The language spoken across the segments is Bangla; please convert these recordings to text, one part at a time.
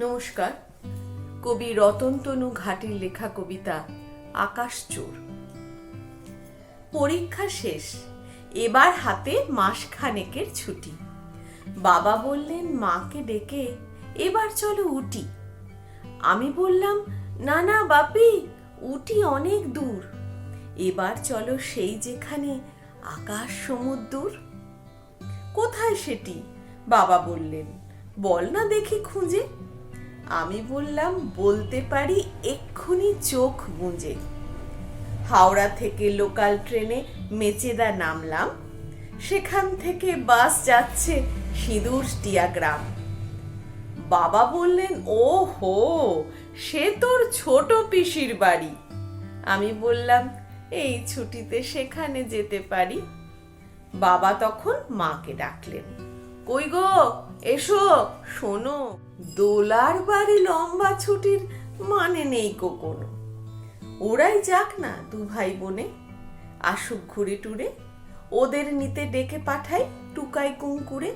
নমস্কার। কবি রতনতনু ঘাটের লেখা কবিতা আকাশ চোর। পরীক্ষা শেষ, এবার হাতে মাসখানেকের ছুটি। বাবা বললেন, মাকে ডেকে এবার চলো উটি। আমি বললাম, না না, বাপি, উটি অনেক দূর। এবার চলো সেই যেখানে আকাশ সমুদ্র কোথায় সেটি? বাবা বললেন, বল না দেখি খুঁজে। আমি বললাম, বলতে পারি এক্ষুনি চোখ গুঁজে। হাওড়া থেকে লোকাল ট্রেনে মেচেদা নামলাম। সেখান থেকে বাস যাচ্ছে সিঁদুর টিয়াগ্রাম বাবা বললেন ও হো সে তোর ছোট পিসির বাড়ি। আমি বললাম, এই ছুটিতে সেখানে যেতে পারি? বাবা তখন মাকে ডাকলেন। কই গো? এসো। শোনো, দোলার বাড়ি লম্বা ছুটির মানে নেই কো কোনো। ওরাই যাক না দু ভাই বোনে। আসুক ঘুরে টুরে, ওদের নিতে ডেকে পাঠাই টুকাই কুঙ্কুরে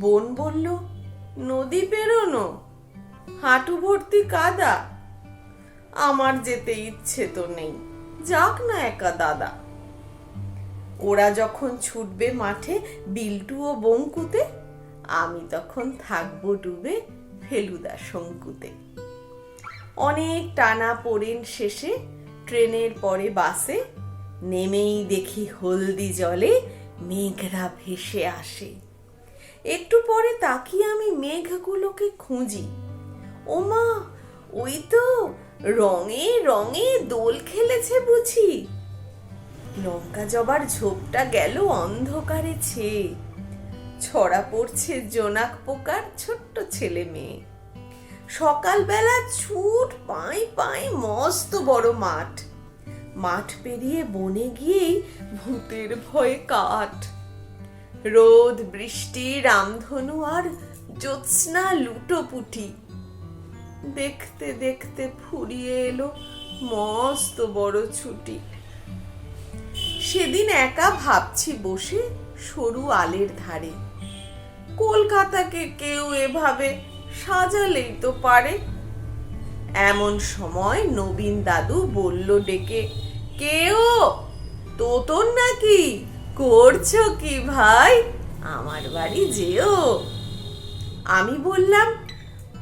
বোন বলল, নদী পেরোনো, হাঁটু ভর্তি কাদা। আমার যেতে ইচ্ছে তো নেই। যাক না একা দাদা। ওরা যখন ছুটবে মাঠে বিল্টু ও বঙ্কুতে, আমি তখন থাকব ডুবে ফেলুদা শঙ্কুতে। অনেক টানা পড়েন শেষে ট্রেনের পরে বাসে নেমেই দেখি হলদি জলে মেঘরা ভেসে আসে। একটু পরে তাকিয়ে আমি মেঘগুলোকে খুঁজি। ওমা, ওই তো রঙে রঙে দোল খেলেছে বুঝি। লঙ্কা জবার ঝোপটা গেল অন্ধকারে ছেয়ে। ছড়া পড়ছে জোনাক পোকার ছোট্ট ছেলে মেয়ে। সকালবেলা ছুট পাই পাই মস্ত বড় মাঠ। মাঠ পেরিয়ে বনে গিয়েই ভূতের ভয়ে কাঠ। রোদ, বৃষ্টি, রামধনু আর জ্যোৎস্না লুটোপুটি। দেখতে দেখতে ফুরিয়ে এলো মস্ত বড় ছুটি। সেদিন একা ভাবছি বসে সরু আলের ধারে। কলকাতাকে কেউ এভাবে সাজালেই তো পারে। এমন সময় নবীন দাদু বলল ডেকে কেও তোতন নাকি? করছ কি ভাই? আমার বাড়ি যেও। আমি বললাম,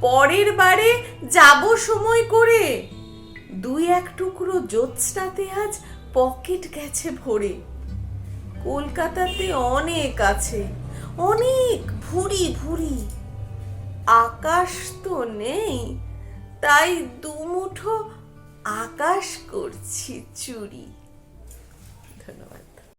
পরের বারে যাব সময় করে। দুই এক টুকরো জ্যোৎস্নাতে আজ পকেট গেছে ভরে। কলকাতাতে অনেক আছে, অনেক ভুরি ভুরি। আকাশ তো নেই, তাই দুমুঠো আকাশ করছি চুরি। ধন্যবাদ।